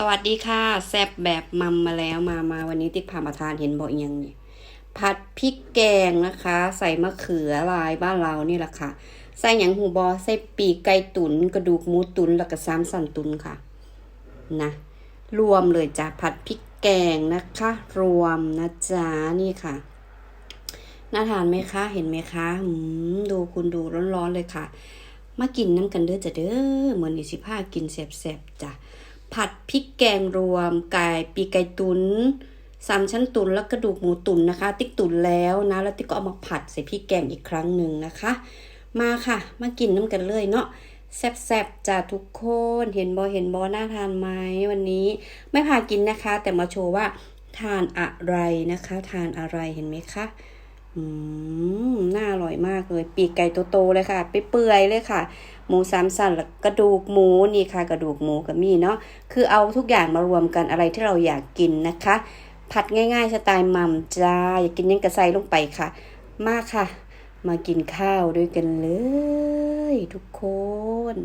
สวัสดีค่ะ แซบแบบมัมมาแล้วมามาวันนี้ติ๊กพามาทานเห็นบอกยังนี่ผัดพริกแกงนะคะ ใส่มะเขือลายบ้านเรานี่แหละค่ะ ใส่หยังหูบอใส่ปีกไก่ตุน กระดูกหมูตุนแล้วก็ซ้ำสันตุนค่ะนะรวมเลยจ้ะผัดพริกแกงนะคะ รวมนะจ๊ะนี่ค่ะน่าทานไหมคะ เห็นไหมคะอืมดูคุณดูร้อนๆเลยค่ะ มากินน้ำกันเด้อจ้ะเด้อเหมือนอีสิผ้ากินแสบๆจ้ะ ผัดพริกแกงรวม ไก่ปีไก่ตุนสามชั้นตุนแล้วกระดูกหมูตุนนะคะ ติ๊กตุนแล้วนะแล้วติ๊กก็เอามาผัดใส่พริกแกงอีกครั้งหนึ่งนะคะ มาค่ะ มากินน้ำกันเลยเนาะแซ่บๆจ้ะทุกคนเห็นบอเห็นบอน่าทานไหมวันนี้ ไม่พากินนะคะ แต่มาโชว์ว่าทานอะไรนะคะ ทานอะไรเห็นไหมคะอืมน่าอร่อยมากเลย ปีกไก่โตๆเลยค่ะไปเปื่อยๆเลยค่ะ หมูสามสันแล้วกระดูกหมูนี่ค่ะกระดูกหมูกับมีเนาะคือเอาทุกอย่างมารวมกันอะไรที่เราอยากกินนะคะ ผัดง่ายๆสไตล์มัมจ้าอยากกินยังกระใสลงไปค่ะ มาค่ะ มากินข้าวด้วยกันเลย ทุกคน